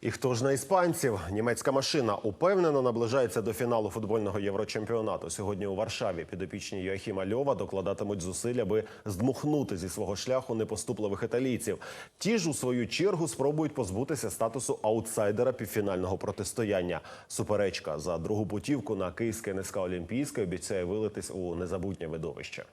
І хто ж на іспанців? Німецька машина упевнено наближається до фіналу футбольного єврочемпіонату. Сьогодні у Варшаві підопічні Йоахіма Льова докладатимуть зусиль, аби здмухнути зі свого шляху непоступливих італійців. Ті ж у свою чергу спробують позбутися статусу аутсайдера півфінального протистояння. Суперечка за другу путівку на київське НСК Олімпійське обіцяє вилитись у незабутнє видовище.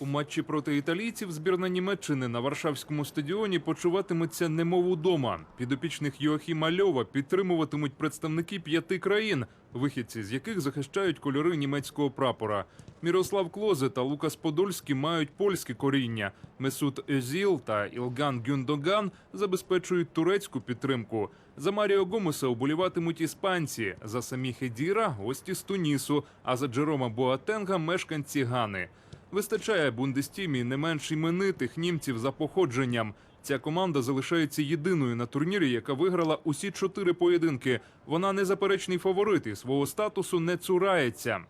У матчі проти італійців збірна Німеччини на Варшавському стадіоні почуватиметься немов удома. Підопічних Йоахіма Льова підтримуватимуть представники п'яти країн, вихідці з яких захищають кольори німецького прапора. Мірослав Клозе та Лукас Подольський мають польське коріння. Месут Езіл та Ілган Гюндоган забезпечують турецьку підтримку. За Маріо Гомеса уболіватимуть іспанці, за самі Хедіра – гості з Тунісу, а за Джерома Боатенга – мешканці Гани. Вистачає Бундестімі не менш іменитих німців за походженням. Ця команда залишається єдиною на турнірі, яка виграла усі чотири поєдинки. Вона незаперечний фаворит і свого статусу не цурається.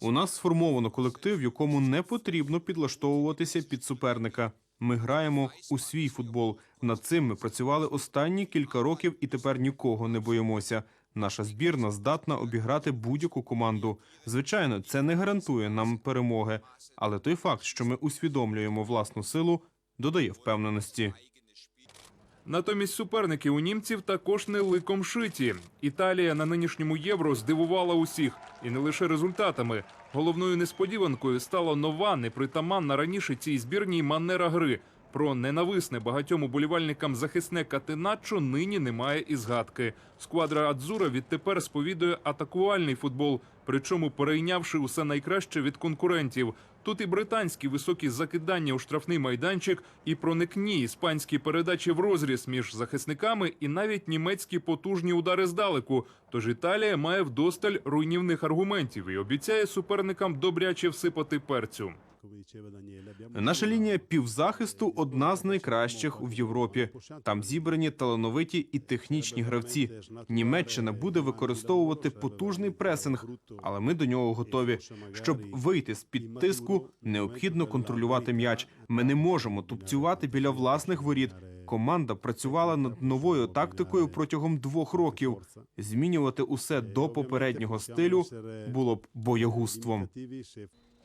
У нас сформовано колектив, якому не потрібно підлаштовуватися під суперника. Ми граємо у свій футбол. Над цим ми працювали останні кілька років і тепер нікого не боїмося. Наша збірна здатна обіграти будь-яку команду. Звичайно, це не гарантує нам перемоги, але той факт, що ми усвідомлюємо власну силу, додає впевненості. Натомість суперники у німців також не ликом шиті. Італія на нинішньому євро здивувала усіх, і не лише результатами. Головною несподіванкою стала нова, непритаманна раніше цій збірній манера гри. Про ненависне багатьом уболівальникам захисне Катеначо нині немає і згадки. Сквадра Адзура відтепер сповідує атакувальний футбол, причому перейнявши усе найкраще від конкурентів. Тут і британські високі закидання у штрафний майданчик, і проникні іспанські передачі в розріз між захисниками, і навіть німецькі потужні удари здалеку. Тож Італія має вдосталь руйнівних аргументів і обіцяє суперникам добряче всипати перцю. Наша лінія півзахисту одна з найкращих в Європі. Там зібрані талановиті і технічні гравці. Німеччина буде використовувати потужний пресинг, але ми до нього готові. Щоб вийти з під тиску, необхідно контролювати м'яч. Ми не можемо тупцювати біля власних воріт. Команда працювала над новою тактикою протягом двох років. Змінювати усе до попереднього стилю було б боягузтвом.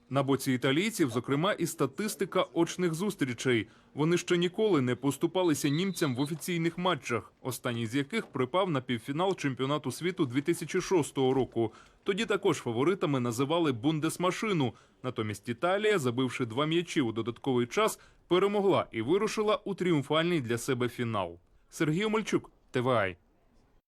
На боці італійців, зокрема, і статистика очних зустрічей. Вони ще ніколи не поступалися німцям в офіційних матчах, останній з яких припав на півфінал чемпіонату світу 2006 року. Тоді також фаворитами називали бундесмашину. Натомість Італія, забивши два м'ячі у додатковий час, перемогла і вирушила у тріумфальний для себе фінал. Сергій Омельчук, ТВАЙ.